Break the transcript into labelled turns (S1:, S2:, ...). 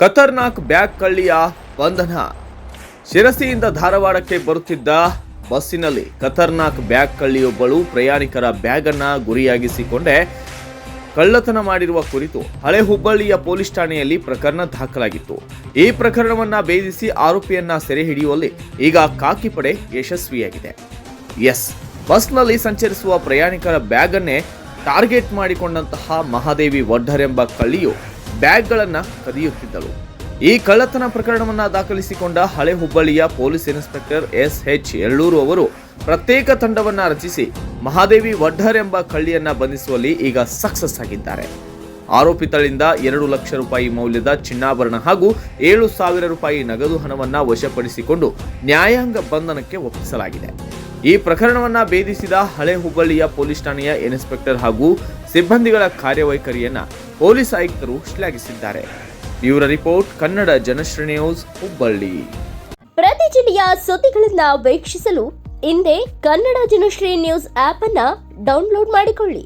S1: ಖತರ್ನಾಕ್ bag ಕಳ್ಳಿಯ ಬಂಧನ. ಶಿರಸಿಯಿಂದ ಧಾರವಾಡಕ್ಕೆ ಬರುತ್ತಿದ್ದ ಬಸ್ಸಿನಲ್ಲಿ ಖತರ್ನಾಕ್ ಬ್ಯಾಗ್ ಕಳ್ಳಿಯೊಬ್ಬಳು ಪ್ರಯಾಣಿಕರ ಬ್ಯಾಗ್ ಅನ್ನ ಗುರಿಯಾಗಿಸಿಕೊಂಡೇ ಕಳ್ಳತನ ಮಾಡಿರುವ ಕುರಿತು ಹಳೆ ಹುಬ್ಬಳ್ಳಿಯ ಪೊಲೀಸ್ ಠಾಣೆಯಲ್ಲಿ ಪ್ರಕರಣ ದಾಖಲಾಗಿತ್ತು. ಈ ಪ್ರಕರಣವನ್ನ ಭೇದಿಸಿ ಆರೋಪಿಯನ್ನ ಸೆರೆ ಹಿಡಿಯುವಲ್ಲಿ ಈಗ ಕಾಕಿ ಪಡೆ ಯಶಸ್ವಿಯಾಗಿದೆ. ಎಸ್, ಬಸ್ನಲ್ಲಿ ಸಂಚರಿಸುವ ಪ್ರಯಾಣಿಕರ ಬ್ಯಾಗ್ ಅನ್ನೇ ಟಾರ್ಗೆಟ್ ಮಾಡಿಕೊಂಡಂತಹ ಮಹಾದೇವಿ ವಡ್ಡರ್ ಎಂಬ ಕಳ್ಳಿಯು ಬ್ಯಾಗ್ಗಳನ್ನ ಕದಿಯುತ್ತಿದ್ದಳು. ಈ ಕಳ್ಳತನ ಪ್ರಕರಣವನ್ನು ದಾಖಲಿಸಿಕೊಂಡ ಹಳೆ ಹುಬ್ಬಳ್ಳಿಯ police inspector S H Elluru ಅವರು ಪ್ರತ್ಯೇಕ ತಂಡವನ್ನು ರಚಿಸಿ ಮಹಾದೇವಿ ವಡ್ಡರ್ ಎಂಬ ಕಳ್ಳಿಯನ್ನ ಬಂಧಿಸುವಲ್ಲಿ ಈಗ ಸಕ್ಸಸ್ ಆಗಿದ್ದಾರೆ. ಆರೋಪಿತಳಿಂದ ಎರಡು ಲಕ್ಷ ರೂಪಾಯಿ ಮೌಲ್ಯದ ಚಿನ್ನಾಭರಣ ಹಾಗೂ ಏಳು ಸಾವಿರ ರೂಪಾಯಿ ನಗದು ಹಣವನ್ನ ವಶಪಡಿಸಿಕೊಂಡು ನ್ಯಾಯಾಂಗ ಬಂಧನಕ್ಕೆ ಒಪ್ಪಿಸಲಾಗಿದೆ. ಈ ಪ್ರಕರಣವನ್ನ ಭೇದಿಸಿದ ಹಳೆ ಹುಬ್ಬಳ್ಳಿಯ ಪೊಲೀಸ್ ಠಾಣೆಯ ಇನ್ಸ್ಪೆಕ್ಟರ್ ಹಾಗೂ ಸಿಬ್ಬಂದಿಗಳ ಕಾರ್ಯವೈಖರಿಯನ್ನ ಪೊಲೀಸ್ ಆಯುಕ್ತರು ಶ್ಲಾಘಿಸಿದ್ದಾರೆ. ಇವರ ರಿಪೋರ್ಟ್, ಕನ್ನಡ ಜನಶ್ರೀ ನ್ಯೂಸ್, ಹುಬ್ಬಳ್ಳಿ.
S2: ಪ್ರತಿ ಜಿಲ್ಲೆಯ ಸುದ್ದಿಗಳನ್ನ ವೀಕ್ಷಿಸಲು ಹಿಂದೆ ಕನ್ನಡ ಜನಶ್ರೀ ನ್ಯೂಸ್ ಆಪ್ ಅನ್ನ ಡೌನ್ಲೋಡ್ ಮಾಡಿಕೊಳ್ಳಿ.